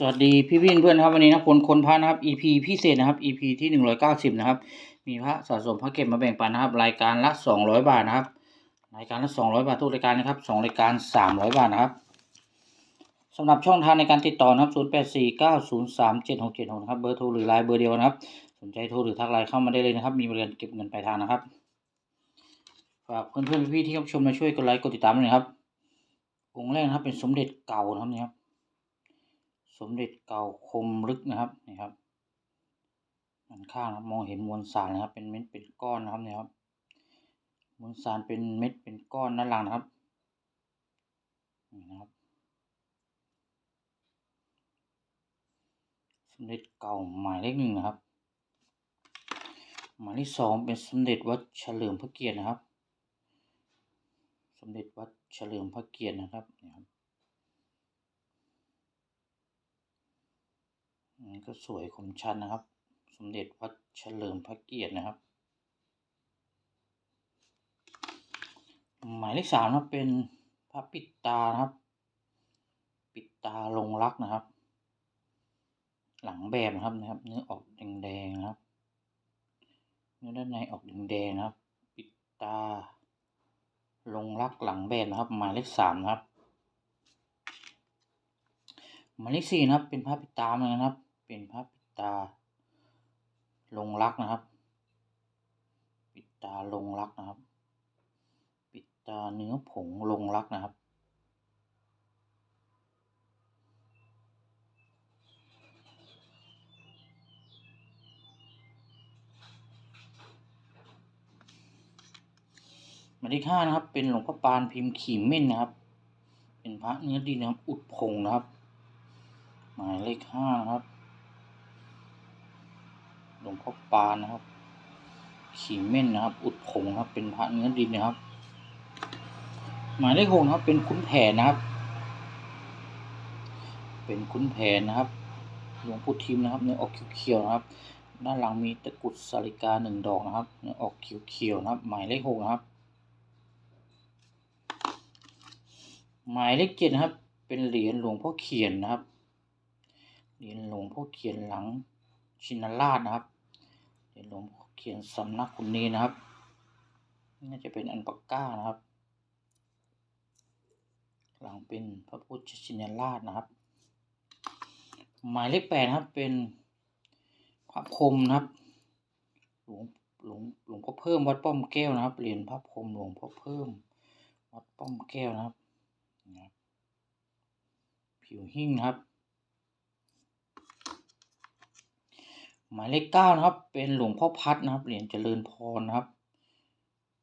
สวัสดีพี่พี่เพื่อนครับวันนี้นะพลคนพระนะครับ EP พิเศษนะครับ EP ที่หนึ่งร้อยเก้าสิบนะครับมีพระสะสมพระเก็บมาแบ่งปันนะครับ รายการละสองร้อยบาทนะครับ รายการละสองร้อยบาททุกรายการนะครับสองรายการสามร้อยบาทนะครับสำหรับช่องทางในการติดต่อนะครับศูนย์แปดสี่เก้าศูนย์สามเจ็ดหกเจ็ดหกนะครับเบอร์โทรหรือไลน์เบอร์เดียวนะครับ สนใจโทรหรือทักไลน์เข้ามาได้เลยนะครับ มีบริการเก็บเงินปลายทางนะครับฝากเพื่อนเพื่อนๆพี่ๆที่รับชมมาช่วยกดไลค์กดติดตามด้วยครับองค์แรกนะครับเป็นสมเด็จเก่านะครับ สมเด็จเก่าคมลึกนะครับนี่ครับมันข้างนะครับมองเห็นมวลสารนะครับ เป็นเม็ดเป็นก้อนนะครับเนี่ยครับ มวลสารเป็นเม็ดเป็นก้อนด้านล่างนะครับนี่นะครับสมเด็จเก่าหมายเลขหนึ่งนะครับ หมายเลขสองเป็นสมเด็จวัดเฉลิมพระเกียรตินะครับ สมเด็จวัดเฉลิมพระเกียรตินะครับนี่ครับ นนี้ก็สวยคมชัดนะครับ สมเด็จวัดเฉลิมพระเกียรตินะครับ หมายเลขสามนะเป็นพระปิดตานะครับ ปิดตาลงรักนะครับ หลังแบบนะครับนะครับ เนื้อออกแดงๆนะครับ เนื้อด้านในออกแดงๆนะครับ ปิดตา ลงรักหลังแบบนะครับ หมายเลขสามนะครับหมายเลขสี่นะครับเป็นพระปิดตาเหมือนกันนะครับ เป็นพระปิดตา ลงรักนะครับ ปิดตาลงรักนะครับ ปิดตาเนื้อผงลงรักนะครับ หมายเลขห้านะครับ เป็นหลวงพ่อปานพิมพ์ขีมเม่นนะครับ เป็นพระเนื้อดินนะครับ อุดผงนะครับ หมายเลขห้านะครับ ลวงพ่อปานนะครับ ขีเม่นนะครับ อุดผงนะครับ เป็นพระเนื้อดินนะครับ หมายเลขหกนะครับ เป็นขุนแผนนะครับ เป็นขุนแผนนะครับหลวงปู่ทิมนะครับเนื้อออกเขียวๆนะครับ ด้านหลังมีตะกุดสาริกาหนึ่งดอกนะครับเนื้อออกเขียวๆนะครับ หมายเลขหกนะครับ หมายเลขเจ็ดนะครับ เป็นเหรียญหลวงพ่อเขียนนะครับเหรียญหลวงพ่อเขียนหลังชินราชนะครับ เหรียญหลวงเขียนสำนักคุณนีนะครับ น่าจะเป็นอันปากก้านะครับ หลังเป็นพระพุทธชินราชนะครับ หมายเลขแปดนะครับเป็นพระพรมนะครับ หลวงหลวงหลวงพ่อเพิ่มวัดป้อมแก้วนะครับเหรียญพระพรมหลวงพ่อเพิ่ม วัดป้อมแก้วนะครับนะครับผิวหิ้งนะครับ หมายเลขเก้านะครับ เป็นหลวงพ่อพัดนะครับ เหรียญเจริญพรนะครับ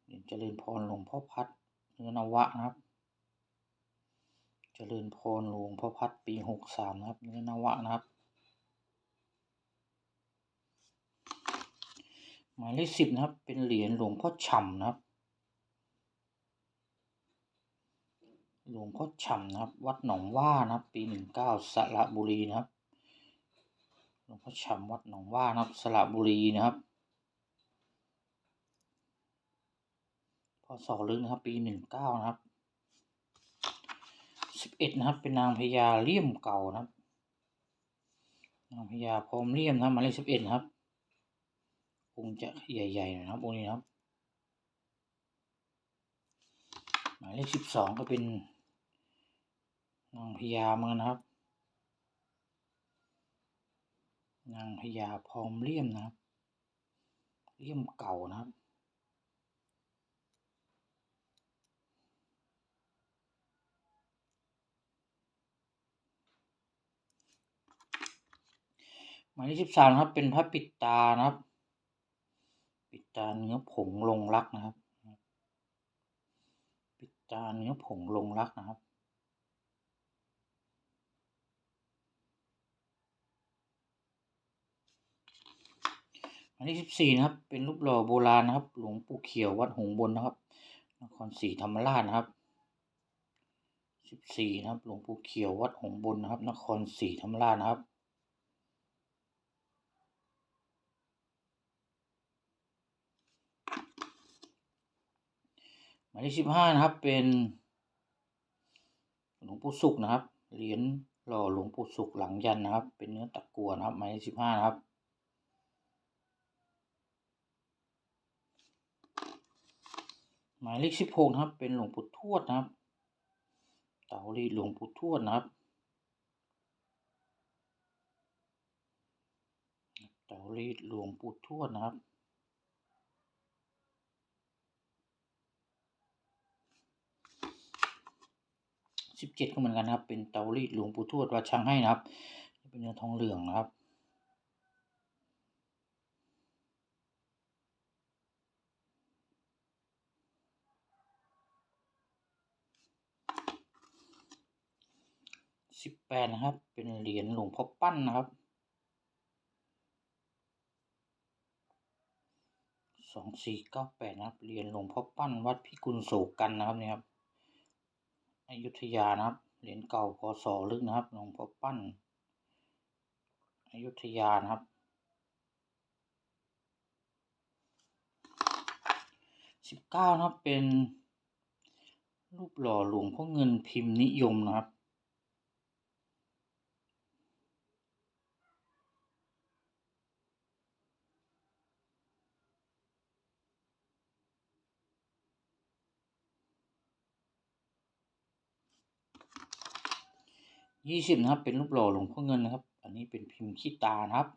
เหรียญเจริญพรหลวงพ่อพัดเนื้อนวะนะครับ เจริญพรหลวงพ่อพัดปีหกสามนะครับ เนื้อนวะนะครับ หมายเลขสิบนะครับ เป็นเหรียญหลวงพ่อฉ่ำนะครับ หลวงพ่อฉ่ำนะครับ วัดหนองว่านะครับ ปีหนึ่งเก้าสระบุรีนะครับ หลวงพ่อฉ่ำวัดหนองว่านะครับสระบุรีนะครับพศลึกนะครับ ปีหนึ่งเก้านะครับสิบเอ็ดนะครับ เป็นนางพญาเลี่ยมเก่านะครับ นางพญาพร้อมเลี่ยมนะหมายเลขสิบเอ็ดครับองค์จะใหญ่ๆหน่อยนะครับองค์นี้นะครับหมายเลขสิบสองก็เป็นนางพญาเหมือนนะครับ นางพญาพร้อมเลี่ยมนะครับ เลี่ยมเก่านะครับ หมายเลขสิบสามครับ เป็นพระปิดตานะครับ ปิดตาเนื้อผงลงรักนะครับ ปิดตาเนื้อผงลงรักนะครับ หมายเลขสิบสี่นะครับ เป็นรูปหล่อโบราณนะครับ หลวงปู่เขียววัดหงบนนะครับ นครศรีธรรมราชนะครับสิบสี่นะครับ หลวงปู่เขียววัดหงบนนะครับ นครศรีธรรมราชนะครับหมายเลขสิบห้านะครับ เป็นหลวงปู่สุขนะครับ เหรียญหล่อหลวงปู่สุขหลังยันนะครับ เป็นเนื้อตะกั่วนะครับ หมายเลขสิบห้านะครับ หมายเลขสิบหกนะครับ เป็นหลวงปู่ทวดนะครับ เต่ารีหลวงปู่ทวดนะครับ เต่ารีหลวงปู่ทวดนะครับสิบเจ็ดก็เหมือนกันนะครับ เป็นเตารีดหลวงปู่ทวดวัดช้างให้นะครับ เป็นเนื้อทองเหลืองนะครับ แปดนะครับ เป็นเหรียญหลวงพ่อปั้นนะครับสองสี่เก้าแปดนะครับเหรียญหลวงพ่อปั้นวัดพิกุลโศกันนะครับเนี่ยครับอยุธยานะครับเหรียญเก่าพศลึกนะครับหลวงพ่อปั้นอยุธยานะครับสิบเก้านะครับเป็นรูปหล่อหลวงพ่อเงินพิมพ์นิยมนะครับ ยี่สิบนะครับ เป็นรูปหล่อหลวงพ่อเงินนะครับ อันนี้เป็นพิมพ์ขี้ตานะครับ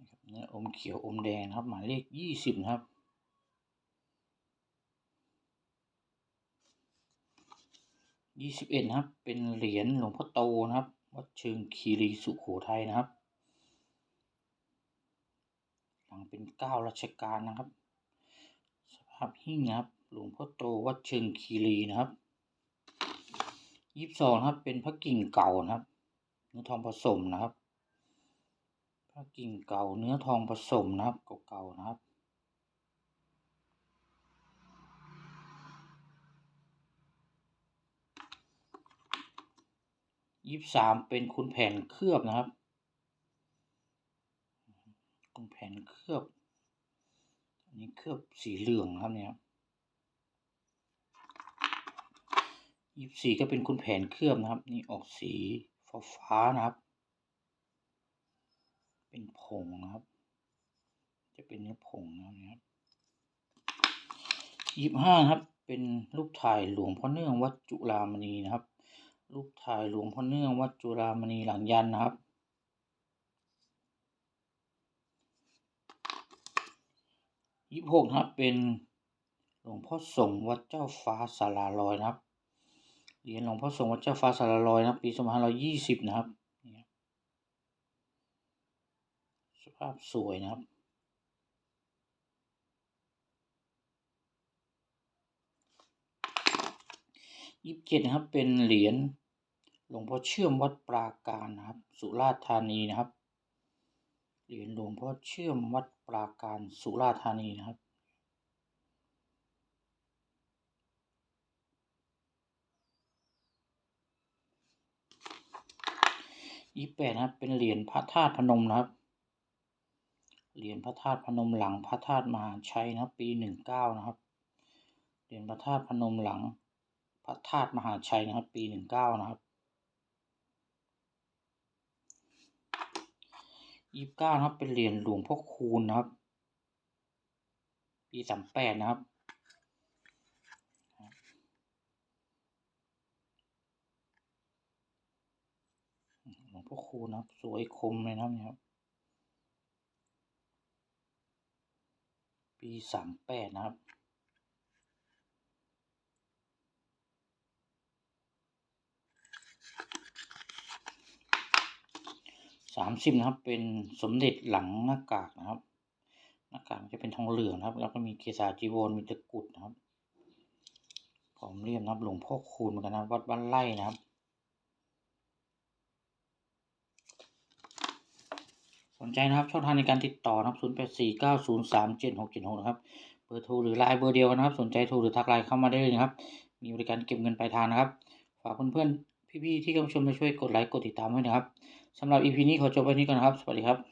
นะครับเนื้ออมเขียวอมแดงนะครับ หมายเลขยี่สิบนะครับ ยี่สิบเอ็ดนะครับ เป็นเหรียญหลวงพ่อโตนะครับ วัดเชิงคีรีสุโขทัยนะครับ หลังเป็นเก้ารัชกาลนะครับ สภาพหิ้งนะครับ หลวงพ่อโตวัดเชิงคีรีนะครับ ยี่สิบสองครับ เป็นพระกิ่งเก่านะครับ เนื้อทองผสมนะครับ พระกิ่งเก่าเนื้อทองผสมนะครับเก่าๆนะครับยี่สิบสามเป็นคุณแผนเคลือบนะครับ คุณแผนเคลือบ อันนี้เคลือบสีเหลืองครับเนี่ยยี่สิบ ยี่สี่ก็เป็นคุณแผนเคลือบนะครับ นี่ออกสีฟ้าฟ้านะครับ เป็นผงนะครับ จะเป็นเนื้อผงนะครับยี่สิบห้าครับ เป็นรูปถ่ายหลวงพ่อเนื่องวัดจุฬามณีนะครับ รูปถ่ายหลวงพ่อเนื่องวัดจุฬามณีหลังยันนะครับยี่สิบหกครับเป็นหลวงพ่อสงฆ์วัดเจ้าฟ้าสาราลอยนะครับ เหรียญหลวงพ่อสงฆ์วัดเจ้าฟ้าสารลอยนะปีสองพันห้าร้อยยี่สิบนะครับนี่สภาพสวยนะครับ ยี่สิบเจ็ดนะครับ เป็นเหรียญหลวงพ่อเชื่อมวัดปราการนะครับ สุราษฎร์ธานีนะครับ เหรียญหลวงพ่อเชื่อมวัดปราการสุราษฎร์ธานีนะครับ ยี่แปดนะครับเป็นเหรียญพระธาตุพนมนะครับ เหรียญพระธาตุพนมหลังพระธาตุมหาชัยนะครับปีหนึ่งเก้านะครับ เหรียญพระธาตุพนมหลัง พระธาตุมหาชัยนะครับ ปีหนึ่งเก้านะครับยี่สิบเก้านะครับเป็นเหรียญหลวงพ่อคูณนะครับ ปีสามแปดนะครับ หลวงพ่อคูนะครับ สวยคมเลยนะครับเนี่ยครับ ปีสามแปดนะครับสามสิบนะครับ เป็นสมเด็จหลังหน้ากากนะครับ หน้ากากจะเป็นทองเหลืองนะครับ แล้วก็มีเกศาจีวรมีตะกุดนะครับผมเรียบนะครับ หลวงพ่อคูณเหมือนกันนะวัดบ้านไร่นะครับ นใจนะครับช่องทางในการติดต่อนะครับ0 8 4 9 0 3 7 6 7 6นะครับ เบอร์โทรหรือไลน์เบอร์เดียวนะครับ สนใจโทรหรือทักไลน์เข้ามาได้เลยนะครับ มีบริการเก็บเงินปลายทางนะครับ ฝากเพื่อนๆพี่ๆที่กำลังชมมาช่วยกดไลค์กดติดตามด้วยนะครับสำหรับ EP นี้ขอจบไว้นี้ก่อนนะครับ สวัสดีครับ